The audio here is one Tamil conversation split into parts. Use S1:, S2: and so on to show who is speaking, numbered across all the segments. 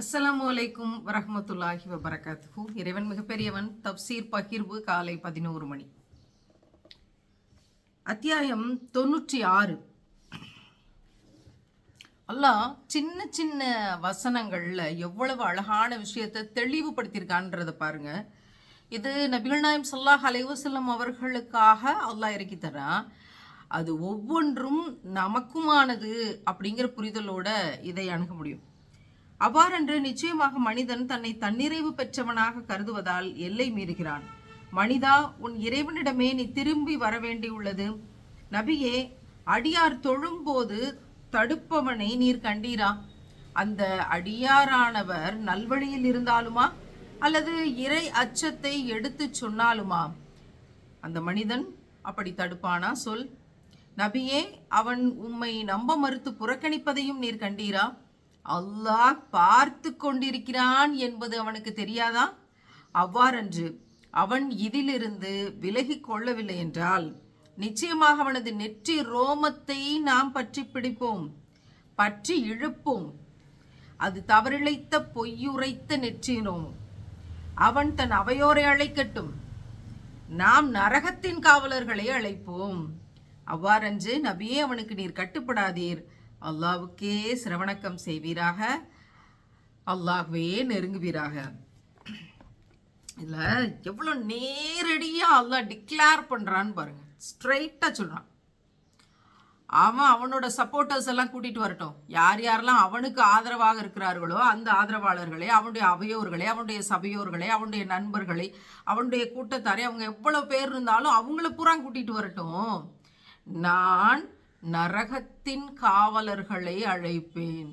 S1: அஸ்லாம் வலைக்கும் வரமத்துல்லாஹி வபரகாத்து இறைவன் மிகப்பெரியவன் தப்சீர் பகிர்வு காலை பதினோரு மணி அத்தியாயம் தொண்ணூற்றி ஆறு அல்லாஹ் சின்ன சின்ன வசனங்களில் எவ்வளவு அழகான விஷயத்தை தெளிவுபடுத்தியிருக்கான்றதை பாருங்க இது நபிகள் நாயம் சொல்லாஹ் அலைவசல்லம் அவர்களுக்காக அல்லாஹ் இறக்கி தரான் அது ஒவ்வொன்றும் நமக்குமானது அப்படிங்கிற புரிதலோட இதை அணுக முடியும் அவ்வாறன்று நிச்சயமாக மனிதன் தன்னை தன்னிறைவு பெற்றவனாக கருதுவதால் எல்லை மீறுகிறான் மனிதா உன் இறைவனிடமே நீ திரும்பி வர வேண்டியுள்ளது நபியே அடியார் தொழும்போது தடுப்பவனை நீர் கண்டீரா அந்த அடியாரானவர் நல்வழியில் இருந்தாலுமா அல்லது இறை அச்சத்தை எடுத்து சொன்னாலுமா அந்த மனிதன் அப்படி தடுப்பானா சொல் நபியே அவன் உம்மை நம்ப மறுத்து புறக்கணிப்பதையும் நீர் கண்டீரா அல்லாஹ் பார்த்து கொண்டிருக்கிறான் என்பது அவனுக்கு தெரியாதா அவ்வாறன்று அவன் இதிலிருந்து விலகி கொள்ளவில்லை என்றால் நிச்சயமாக அவனது நெற்றி ரோமத்தை நாம் பற்றி பிடிப்போம் பற்றி இழுப்போம் அது தவறிழைத்த பொய்யுரைத்த நெற்றினோம் அவன் தன் அவையோரை அழைக்கட்டும் நாம் நரகத்தின் காவலர்களை அழைப்போம் அவ்வாறன்று நபியே அவனுக்கு நீர் கட்டுப்படாதீர் அல்லாவுக்கே சிரவணக்கம் செய்வீராக அல்லாஹ்வே நெருங்குவீராக இதில் எவ்வளோ நேரடியாக அல்லாஹ் டிக்ளேர் பண்ணுறான்னு பாருங்கள் ஸ்ட்ரைட்டாக சொல்கிறான் அவன் அவனோட சப்போர்ட்டர்ஸ் எல்லாம் கூட்டிகிட்டு வரட்டும் யார் யாரெல்லாம் அவனுக்கு ஆதரவாக இருக்கிறார்களோ அந்த ஆதரவாளர்களே அவனுடைய அவையோர்களே அவனுடைய சபையோர்களே அவனுடைய நண்பர்களை அவனுடைய கூட்டத்தாரே அவங்க எவ்வளோ பேர் இருந்தாலும் அவங்கள பூரா கூட்டிகிட்டு வரட்டும் நான் நரகத்தின் காவலர்களை அழைப்பேன்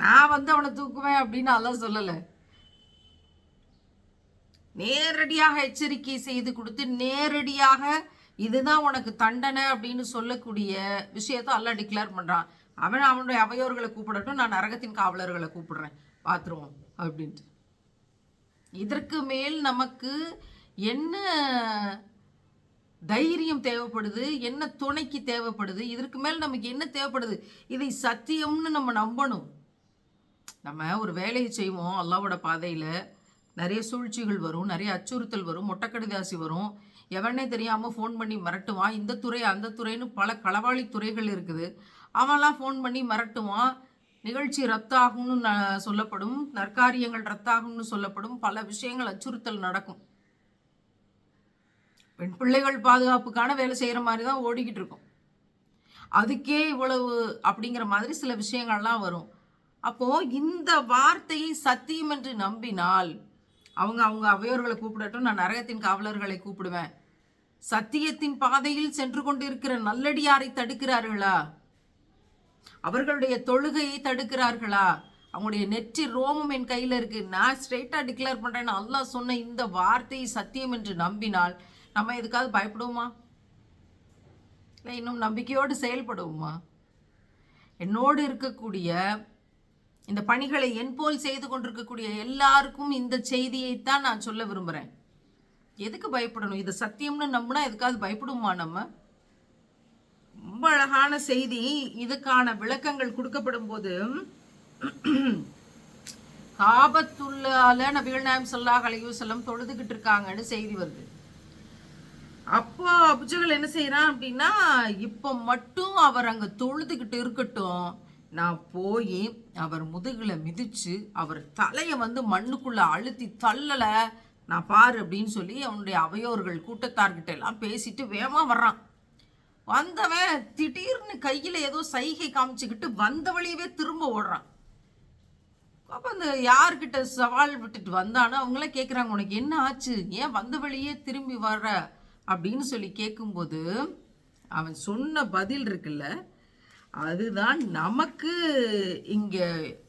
S1: நான் வந்து அவனை தூக்குவேன் அப்படின்னு அதான் சொல்லலை நேரடியாக எச்சரிக்கை செய்து கொடுத்து நேரடியாக இதுதான் உனக்கு தண்டனை அப்படின்னு சொல்லக்கூடிய விஷயத்த அல்ல டிக்ளேர் பண்ணுறான் அவன் அவனுடைய அவையோர்களை கூப்பிடட்டும் நான் நரகத்தின் காவலர்களை கூப்பிடுறேன் பார்த்துருவோம் அப்படின்ட்டு இதற்கு மேல் நமக்கு என்ன தைரியம் தேவைப்படுது என்ன துணைக்கு தேவைப்படுது இதற்கு மேல் நமக்கு என்ன தேவைப்படுது இதை சத்தியம்னு நம்ம நம்பணும் நம்ம ஒரு வேலையை செய்வோம் அல்லாவோட பாதையில் நிறைய சூழ்ச்சிகள் வரும் நிறைய அச்சுறுத்தல் வரும் மொட்டக்கடிதாசி வரும் எவனே தெரியாமல் ஃபோன் பண்ணி மிரட்டுவான் இந்த துறை அந்த துறைன்னு பல களவாளி துறைகள் இருக்குது அவன்லாம் ஃபோன் பண்ணி மிரட்டுவான் நிகழ்ச்சி ரத்தாகும்னு சொல்லப்படும் நற்காரியங்கள் ரத்தாகும்னு சொல்லப்படும் பல விஷயங்கள் அச்சுறுத்தல் நடக்கும் பெண் பிள்ளைகள் பாதுகாப்புக்கான வேலை செய்கிற மாதிரி தான் ஓடிக்கிட்டு இருக்கும் அதுக்கே இவ்வளவு அப்படிங்கிற மாதிரி சில விஷயங்கள்லாம் வரும் அப்போது இந்த வார்த்தையை சத்தியம் என்று நம்பினால் அவங்க அவங்க அவையோர்களை கூப்பிடட்டும் நான் நரகத்தின் காவலர்களை கூப்பிடுவேன் சத்தியத்தின் பாதையில் சென்று கொண்டிருக்கிற நல்லடியாரை தடுக்கிறார்களா அவர்களுடைய தொழுகையை தடுக்கிறார்களா அவங்களுடைய நெற்றி ரோமம் என் கையில் இருக்கு நான் ஸ்ட்ரெயிட்டாக டிக்ளேர் பண்ணுறேன்னு அல்லாஹ் சொன்ன இந்த வார்த்தையை சத்தியம் என்று நம்பினால் நம்ம எதுக்காவது பயப்படுவோமா இல்லை இன்னும் நம்பிக்கையோடு செயல்படுவோமா என்னோடு இருக்கக்கூடிய இந்த பணிகளை என் போல் செய்து கொண்டிருக்கக்கூடிய எல்லாருக்கும் இந்த செய்தியைத்தான் நான் சொல்ல விரும்புகிறேன் எதுக்கு பயப்படணும் இது சத்தியம்னு நம்பினா எதுக்காவது பயப்படுமா நம்ம ரொம்ப அழகான செய்தி இதுக்கான விளக்கங்கள் கொடுக்கப்படும் போது காபத்துள்ளால நபிகள் நாயம் சொல்லாஹ் செல்லம் தொழுதுகிட்டு இருக்காங்கன்னு செய்தி வருது அப்போ அபிஜகல் என்ன செய்யறான் அப்படின்னா இப்போ மட்டும் அவர் அங்கே தொழுதுகிட்டு இருக்கட்டும் நான் போய் அவர் முதுகில் மிதித்து அவர் தலையை வந்து மண்ணுக்குள்ளே அழுத்தி தள்ளலை நான் பாரு அப்படின்னு சொல்லி அவனுடைய அவையோர்கள் கூட்டத்தார்கிட்ட எல்லாம் பேசிட்டு வேகமாக வர்றான் வந்தவன் திடீர்னு கையில் ஏதோ சைகை காமிச்சுக்கிட்டு வந்த வழியவே திரும்ப ஓடுறான் அப்போ அந்த யார்கிட்ட சவால் விட்டுட்டு வந்தானோ அவங்களாம் கேட்குறாங்க உனக்கு என்ன ஆச்சு ஏன் வந்த வழியே திரும்பி வர்ற அப்படின்னு சொல்லி கேட்கும்போது அவன் சொன்ன பதில் இருக்குல்ல அதுதான் நமக்கு இங்கே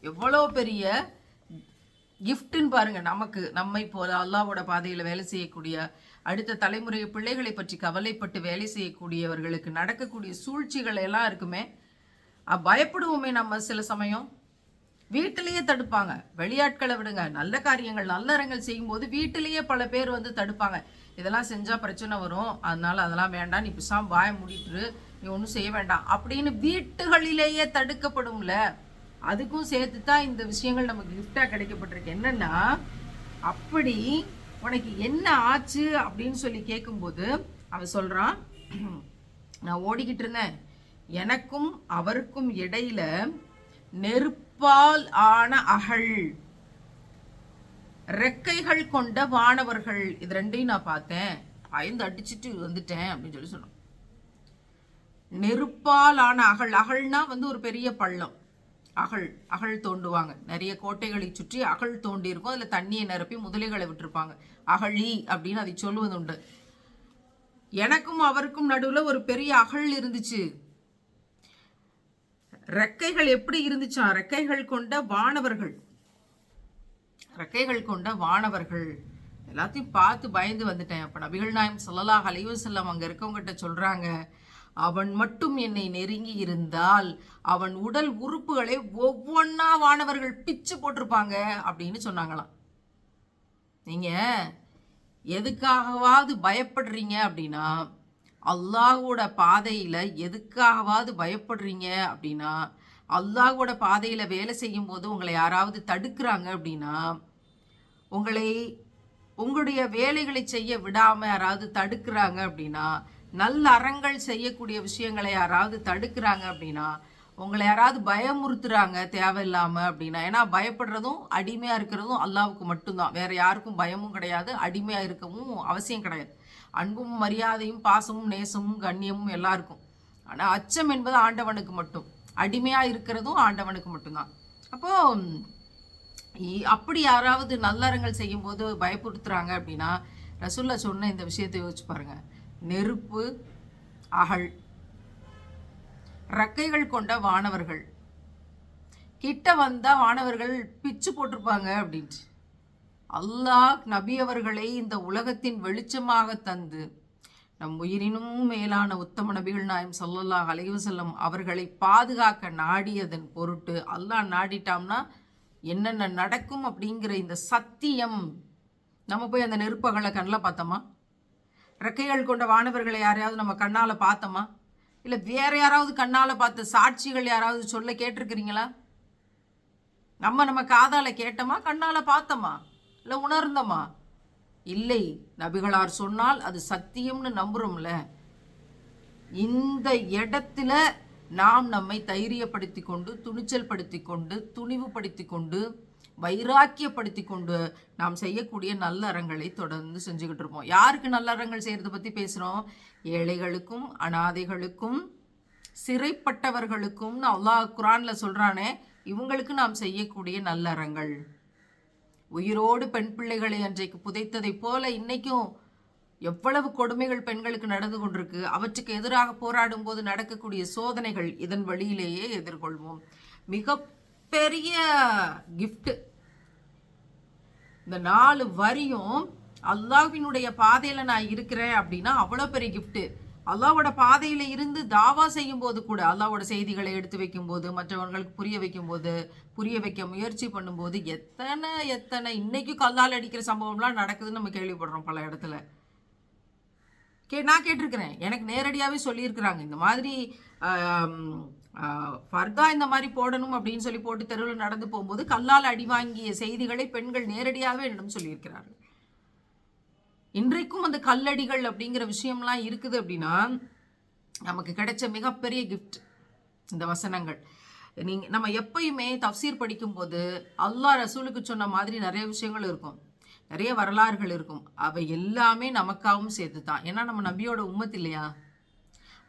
S1: எவ்வளோ பெரிய கிஃப்ட்டுன்னு பாருங்க நமக்கு நம்மை போல அல்லாவோட பாதையில் வேலை செய்யக்கூடிய அடுத்த தலைமுறை பிள்ளைகளை பற்றி கவலைப்பட்டு வேலை செய்யக்கூடியவர்களுக்கு நடக்கக்கூடிய சூழ்ச்சிகள் எல்லாம் இருக்குமே பயப்படுவோமே நம்ம சில சமயம் வீட்டிலேயே தடுப்பாங்க வெளியாட்களை விடுங்க நல்ல காரியங்கள் நல்லறங்கள் செய்யும்போது வீட்டிலேயே பல பேர் வந்து தடுப்பாங்க இதெல்லாம் செஞ்சால் பிரச்சனை வரும் அதனால் அதெல்லாம் வேண்டாம் நீ பிசாம் வாய முடிட்டுரு நீ ஒன்றும் செய்ய வேண்டாம் அப்படின்னு வீட்டுகளிலேயே தடுக்கப்படும்ல அதுக்கும் சேர்த்து தான் இந்த விஷயங்கள் நமக்கு கிஃப்டாக கிடைக்கப்பட்டிருக்கு என்னென்னா அப்படி உனக்கு என்ன ஆச்சு அப்படின்னு சொல்லி கேட்கும்போது அவன் சொல்கிறான் நான் ஓடிக்கிட்டு இருந்தேன் எனக்கும் அவருக்கும் இடையில நெருப்பால் ஆன அகழ் ரெக்கைகள் கொண்ட வானவர்கள் இது ரெண்டையும் நான் பார்த்தேன் பயந்து அடிச்சுட்டு வந்துட்டேன் அப்படின்னு சொல்லி சொன்னோம் நெருப்பாலான அகழ் அகழ்னா வந்து ஒரு பெரிய பள்ளம் அகழ் அகழ் தோண்டுவாங்க நிறைய கோட்டைகளை சுற்றி அகழ் தோண்டி இருக்கும் அதில் தண்ணியை நிரப்பி முதலைகளை விட்டுருப்பாங்க அகழி அப்படின்னு அதை சொல்லுவது உண்டு எனக்கும் அவருக்கும் நடுவில் ஒரு பெரிய அகழ் இருந்துச்சு ரெக்கைகள் எப்படி இருந்துச்சா ரெக்கைகள் கொண்ட வானவர்கள் ரெக்கைகள் கொண்ட வானவர்கள் எல்லாத்தையும் பார்த்து பயந்து வந்துட்டேன் அப்போ நபிகள் நாயம் அலைவு செல்லம் அங்கே இருக்கவங்ககிட்ட சொல்கிறாங்க அவன் மட்டும் என்னை நெருங்கி இருந்தால் அவன் உடல் உறுப்புகளை ஒவ்வொன்றா வானவர்கள் பிச்சு போட்டிருப்பாங்க அப்படின்னு சொன்னாங்களாம் நீங்கள் எதுக்காகவாவது பயப்படுறீங்க அப்படின்னா அல்லாஹோட பாதையில் எதுக்காகவாவது பயப்படுறீங்க அப்படின்னா அல்லாஹோட பாதையில் வேலை செய்யும் போது உங்களை யாராவது தடுக்கிறாங்க அப்படின்னா உங்களை உங்களுடைய வேலைகளை செய்ய விடாமல் யாராவது தடுக்கிறாங்க அப்படின்னா நல்ல அறங்கள் செய்யக்கூடிய விஷயங்களை யாராவது தடுக்கிறாங்க அப்படின்னா உங்களை யாராவது பயமுறுத்துறாங்க தேவையில்லாமல் அப்படின்னா ஏன்னா பயப்படுறதும் அடிமையாக இருக்கிறதும் அல்லாவுக்கு மட்டும்தான் வேறு யாருக்கும் பயமும் கிடையாது அடிமையாக இருக்கவும் அவசியம் கிடையாது அன்பும் மரியாதையும் பாசமும் நேசமும் கண்ணியமும் எல்லாருக்கும் ஆனால் அச்சம் என்பது ஆண்டவனுக்கு மட்டும் அடிமையாக இருக்கிறதும் ஆண்டவனுக்கு மட்டும்தான் அப்போது அப்படி யாராவது நல்லறங்கள் செய்யும்போது பயப்படுத்துகிறாங்க அப்படின்னா ரசுல்லா சொன்ன இந்த விஷயத்தை யோசிச்சு பாருங்க நெருப்பு அகழ் ரக்கைகள் கொண்ட வானவர்கள் கிட்ட வந்தால் வானவர்கள் பிச்சு போட்டிருப்பாங்க அப்படின்ட்டு அல்லாஹ் நபியவர்களை இந்த உலகத்தின் வெளிச்சமாக தந்து நம் உயிரினும் மேலான உத்தம நபிகள் நாயம் சொல்லல்லா செல்லும் அவர்களை பாதுகாக்க நாடியதன் பொருட்டு அல்லாஹ் நாடிட்டாம்னா என்னென்ன நடக்கும் அப்படிங்கிற இந்த சத்தியம் நம்ம போய் அந்த நெருப்பகளை கண்ணில் பார்த்தோமா ரெக்கைகள் கொண்ட வானவர்களை யாரையாவது நம்ம கண்ணால் பார்த்தோமா இல்லை வேறு யாராவது கண்ணால் பார்த்த சாட்சிகள் யாராவது சொல்ல கேட்டிருக்கிறீங்களா நம்ம நம்ம காதால் கேட்டோமா கண்ணால் பார்த்தோமா இல்லை உணர்ந்தோமா இல்லை நபிகளார் சொன்னால் அது சத்தியம்னு நம்புகிறோம்ல இந்த இடத்துல நாம் நம்மை தைரியப்படுத்தி கொண்டு துணிச்சல் படுத்தி கொண்டு துணிவுபடுத்தி கொண்டு வைராக்கியப்படுத்தி கொண்டு நாம் செய்யக்கூடிய நல்ல அறங்களை தொடர்ந்து செஞ்சுக்கிட்டு இருப்போம் யாருக்கு நல்ல அறங்கள் செய்கிறத பற்றி பேசுகிறோம் ஏழைகளுக்கும் அனாதைகளுக்கும் நான் அல்லாஹ் குரானில் சொல்கிறானே இவங்களுக்கு நாம் செய்யக்கூடிய அறங்கள் உயிரோடு பெண் பிள்ளைகளை அன்றைக்கு புதைத்ததைப் போல இன்னைக்கும் எவ்வளவு கொடுமைகள் பெண்களுக்கு நடந்து கொண்டிருக்கு அவற்றுக்கு எதிராக போராடும் போது நடக்கக்கூடிய சோதனைகள் இதன் வழியிலேயே எதிர்கொள்வோம் மிகப்பெரிய கிஃப்ட் இந்த நாலு வரியும் அல்லாவினுடைய பாதையில் நான் இருக்கிறேன் அப்படின்னா அவ்வளோ பெரிய கிஃப்ட்டு அல்லாவோட பாதையில இருந்து தாவா செய்யும் போது கூட அல்லாவோட செய்திகளை எடுத்து வைக்கும் போது மற்றவர்களுக்கு புரிய வைக்கும் போது புரிய வைக்க முயற்சி பண்ணும்போது எத்தனை எத்தனை இன்னைக்கும் கல்லால் அடிக்கிற சம்பவம்லாம் நடக்குதுன்னு நம்ம கேள்விப்படுறோம் பல இடத்துல கே நான் கேட்டிருக்கிறேன் எனக்கு நேரடியாகவே சொல்லியிருக்கிறாங்க இந்த மாதிரி ஃபர்தா இந்த மாதிரி போடணும் அப்படின்னு சொல்லி போட்டு தெருவில் நடந்து போகும்போது கல்லால் அடி வாங்கிய செய்திகளை பெண்கள் நேரடியாகவே என்னிடம் சொல்லியிருக்கிறார்கள் இன்றைக்கும் அந்த கல்லடிகள் அப்படிங்கிற விஷயம்லாம் இருக்குது அப்படின்னா நமக்கு கிடைச்ச மிகப்பெரிய கிஃப்ட் இந்த வசனங்கள் நீங்கள் நம்ம எப்பயுமே தஃசீர் படிக்கும்போது அல்லா ரசூலுக்கு சொன்ன மாதிரி நிறைய விஷயங்கள் இருக்கும் நிறைய வரலாறுகள் இருக்கும் அவை எல்லாமே நமக்காகவும் சேர்த்து தான் ஏன்னா நம்ம நபியோட உம்மத்து இல்லையா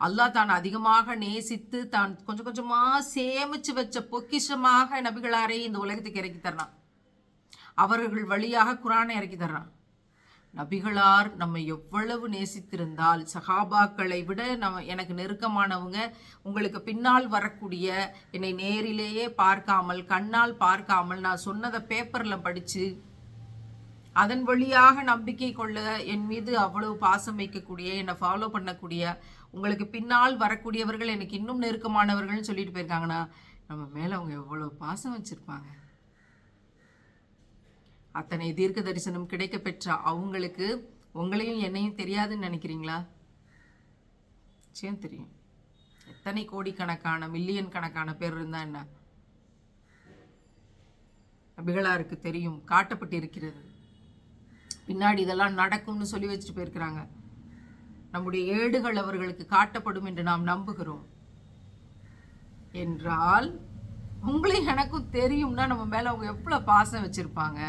S1: அல்லாஹ் தான் அதிகமாக நேசித்து தான் கொஞ்சம் கொஞ்சமாக சேமித்து வச்ச பொக்கிஷமாக நபிகளாரே இந்த உலகத்துக்கு இறக்கி தர்றான் அவர்கள் வழியாக குரானை இறக்கி தர்றான் நபிகளார் நம்ம எவ்வளவு நேசித்திருந்தால் சகாபாக்களை விட நம்ம எனக்கு நெருக்கமானவங்க உங்களுக்கு பின்னால் வரக்கூடிய என்னை நேரிலேயே பார்க்காமல் கண்ணால் பார்க்காமல் நான் சொன்னதை பேப்பரில் படித்து அதன் வழியாக நம்பிக்கை கொள்ள என் மீது அவ்வளவு பாசம் வைக்கக்கூடிய என்னை ஃபாலோ பண்ணக்கூடிய உங்களுக்கு பின்னால் வரக்கூடியவர்கள் எனக்கு இன்னும் நெருக்கமானவர்கள்னு சொல்லிட்டு போயிருக்காங்கன்னா நம்ம மேலே அவங்க எவ்வளோ பாசம் வச்சுருப்பாங்க அத்தனை தீர்க்க தரிசனம் கிடைக்க பெற்ற அவங்களுக்கு உங்களையும் என்னையும் தெரியாதுன்னு நினைக்கிறீங்களா நிச்சயம் தெரியும் எத்தனை கோடிக்கணக்கான மில்லியன் கணக்கான பேர் இருந்தால் என்ன அபிகளாருக்கு தெரியும் காட்டப்பட்டு இருக்கிறது பின்னாடி இதெல்லாம் நடக்கும்னு சொல்லி வச்சுட்டு போயிருக்கிறாங்க நம்முடைய ஏடுகள் அவர்களுக்கு காட்டப்படும் என்று நாம் நம்புகிறோம் என்றால் உங்களையும் எனக்கும் தெரியும்னா நம்ம மேலே அவங்க எவ்வளோ பாசம் வச்சுருப்பாங்க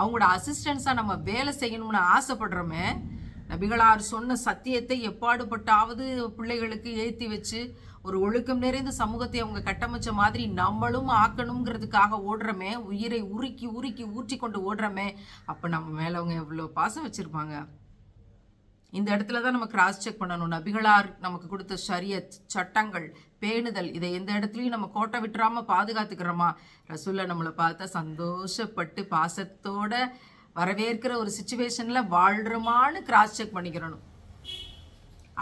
S1: அவங்களோட அசிஸ்டன்ஸாக நம்ம வேலை செய்யணும்னு ஆசைப்படுறோமே நபிகளார் சொன்ன சத்தியத்தை எப்பாடுபட்டாவது பிள்ளைகளுக்கு ஏற்றி வச்சு ஒரு ஒழுக்கம் நிறைந்த சமூகத்தை அவங்க கட்டமைச்ச மாதிரி நம்மளும் ஆக்கணுங்கிறதுக்காக ஓடுறோமே உயிரை உருக்கி உருக்கி ஊற்றி கொண்டு ஓடுறோமே அப்போ நம்ம மேலே அவங்க எவ்வளோ பாசம் வச்சுருப்பாங்க இந்த இடத்துல தான் நம்ம கிராஸ் செக் பண்ணணும் நபிகளார் நமக்கு கொடுத்த ஷரியத் சட்டங்கள் பேணுதல் இதை எந்த இடத்துலையும் நம்ம கோட்டை விட்டுறாம பாதுகாத்துக்கிறோமா ரசூல்ல நம்மளை பார்த்தா சந்தோஷப்பட்டு பாசத்தோட வரவேற்கிற ஒரு சுச்சுவேஷனில் வாழ்கிறோமான்னு கிராஸ் செக் பண்ணிக்கிறணும்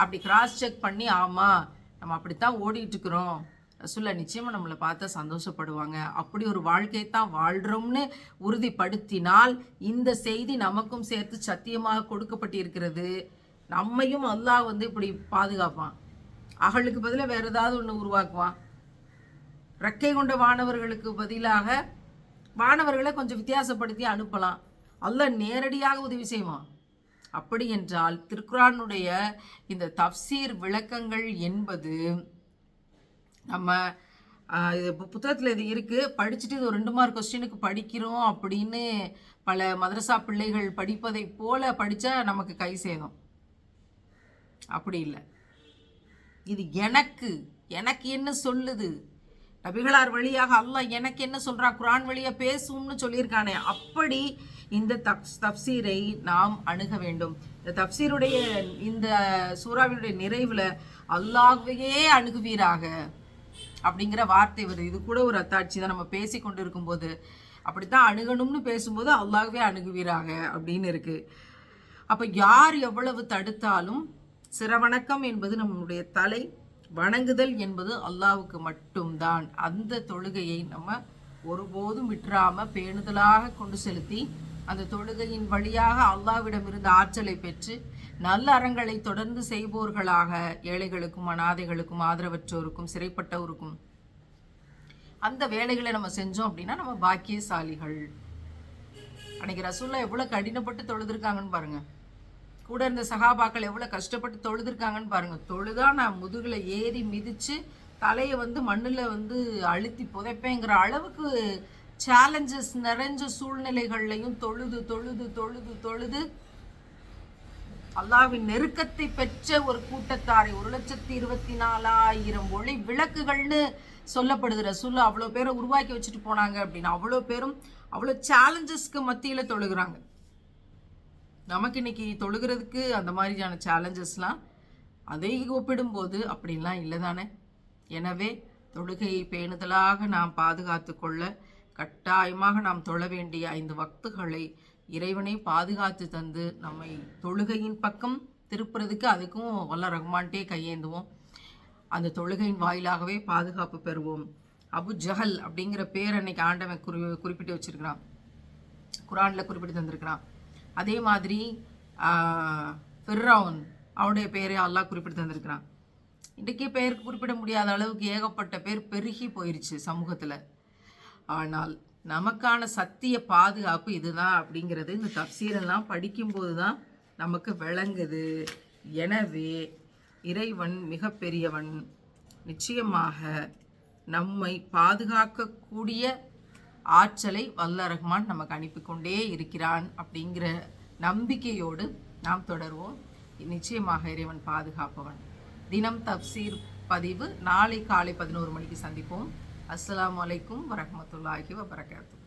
S1: அப்படி கிராஸ் செக் பண்ணி ஆமாம் நம்ம அப்படித்தான் ஓடிட்டு இருக்கிறோம் ரசூல்ல நிச்சயமாக நம்மளை பார்த்தா சந்தோஷப்படுவாங்க அப்படி ஒரு வாழ்க்கையை தான் வாழ்கிறோம்னு உறுதிப்படுத்தினால் இந்த செய்தி நமக்கும் சேர்த்து சத்தியமாக கொடுக்கப்பட்டிருக்கிறது நம்மையும் அல்லாஹ் வந்து இப்படி பாதுகாப்பான் அகலுக்கு பதிலாக வேறு ஏதாவது ஒன்று உருவாக்குவான் ரெக்கை கொண்ட வானவர்களுக்கு பதிலாக வானவர்களை கொஞ்சம் வித்தியாசப்படுத்தி அனுப்பலாம் அல்ல நேரடியாக உதவி செய்வான் அப்படி என்றால் திருக்குறானுடைய இந்த தப்சீர் விளக்கங்கள் என்பது நம்ம இது புத்தகத்தில் இது இருக்குது படிச்சுட்டு இது ஒரு ரெண்டு மார்க் கொஸ்டினுக்கு படிக்கிறோம் அப்படின்னு பல மதரசா பிள்ளைகள் படிப்பதை போல படித்தா நமக்கு கை சேதம் அப்படி இல்லை இது எனக்கு எனக்கு என்ன சொல்லுது நபிகளார் வழியாக அல்லாஹ் எனக்கு என்ன சொல்கிறா குரான் வழியாக பேசும்னு சொல்லியிருக்கானே அப்படி இந்த தப்ஸ் தப்சீரை நாம் அணுக வேண்டும் இந்த தப்சீருடைய இந்த சூறாவினுடைய நிறைவில் அல்லாஹ்வையே அணுகுவீராக அப்படிங்கிற வார்த்தை வருது இது கூட ஒரு அத்தாட்சி தான் நம்ம பேசி கொண்டு இருக்கும்போது அப்படித்தான் அணுகணும்னு பேசும்போது அல்லாகவே அணுகுவீராக அப்படின்னு இருக்குது அப்போ யார் எவ்வளவு தடுத்தாலும் சிறவணக்கம் என்பது நம்முடைய தலை வணங்குதல் என்பது அல்லாவுக்கு மட்டும்தான் அந்த தொழுகையை நம்ம ஒருபோதும் விற்றாம பேணுதலாக கொண்டு செலுத்தி அந்த தொழுகையின் வழியாக அல்லாவிடம் ஆற்றலை பெற்று நல்ல அறங்களை தொடர்ந்து செய்பவர்களாக ஏழைகளுக்கும் அனாதைகளுக்கும் ஆதரவற்றோருக்கும் சிறைப்பட்டவருக்கும் அந்த வேலைகளை நம்ம செஞ்சோம் அப்படின்னா நம்ம பாக்கியசாலிகள் அன்னைக்கு ரசூல்லா எவ்வளோ கடினப்பட்டு தொழுதுருக்காங்கன்னு பாருங்கள் கூட இருந்த சகாபாக்கள் எவ்வளோ கஷ்டப்பட்டு தொழுதுருக்காங்கன்னு பாருங்கள் தொழுதா நான் முதுகில் ஏறி மிதித்து தலையை வந்து மண்ணில் வந்து அழுத்தி புதைப்பேங்கிற அளவுக்கு சேலஞ்சஸ் நிறைஞ்ச சூழ்நிலைகள்லையும் தொழுது தொழுது தொழுது தொழுது அல்லாவின் நெருக்கத்தை பெற்ற ஒரு கூட்டத்தாரை ஒரு லட்சத்தி இருபத்தி நாலாயிரம் ஒளி விளக்குகள்னு சொல்லப்படுது ரசூல் அவ்வளோ பேரை உருவாக்கி வச்சுட்டு போனாங்க அப்படின்னு அவ்வளோ பேரும் அவ்வளோ சேலஞ்சஸ்க்கு மத்தியில் தொழுகிறாங்க நமக்கு இன்றைக்கி தொழுகிறதுக்கு அந்த மாதிரியான சேலஞ்சஸ்லாம் அதை ஒப்பிடும்போது அப்படிலாம் இல்லை தானே எனவே தொழுகையை பேணுதலாக நாம் பாதுகாத்து கொள்ள கட்டாயமாக நாம் தொழ வேண்டிய ஐந்து வக்துகளை இறைவனை பாதுகாத்து தந்து நம்மை தொழுகையின் பக்கம் திருப்புறதுக்கு அதுக்கும் வல்ல ரஹ்மான்ட்டே கையேந்துவோம் அந்த தொழுகையின் வாயிலாகவே பாதுகாப்பு பெறுவோம் அபு ஜஹல் அப்படிங்கிற பேர் அன்னைக்கு ஆண்டவன் குறி குறிப்பிட்டு வச்சிருக்கிறான் குரானில் குறிப்பிட்டு தந்திருக்கிறான் அதே மாதிரி ஃபிர்ரவுன் அவனுடைய பேரை அல்லாஹ் குறிப்பிட்டு தந்திருக்கிறான் இன்றைக்கே பெயருக்கு குறிப்பிட முடியாத அளவுக்கு ஏகப்பட்ட பேர் பெருகி போயிருச்சு சமூகத்தில் ஆனால் நமக்கான சத்திய பாதுகாப்பு இதுதான் அப்படிங்கிறது இந்த தப்சீரெல்லாம் படிக்கும்போது தான் நமக்கு விளங்குது எனவே இறைவன் மிகப்பெரியவன் நிச்சயமாக நம்மை பாதுகாக்கக்கூடிய ஆற்றலை வல்ல ரஹ்மான் நமக்கு அனுப்பி கொண்டே இருக்கிறான் அப்படிங்கிற நம்பிக்கையோடு நாம் தொடர்வோம் நிச்சயமாக இறைவன் பாதுகாப்பவன் தினம் தப்சீர் பதிவு நாளை காலை பதினோரு மணிக்கு சந்திப்போம் அஸ்லாம் வலைக்கும் வரமத்துல்லாஹி வபரகாத்து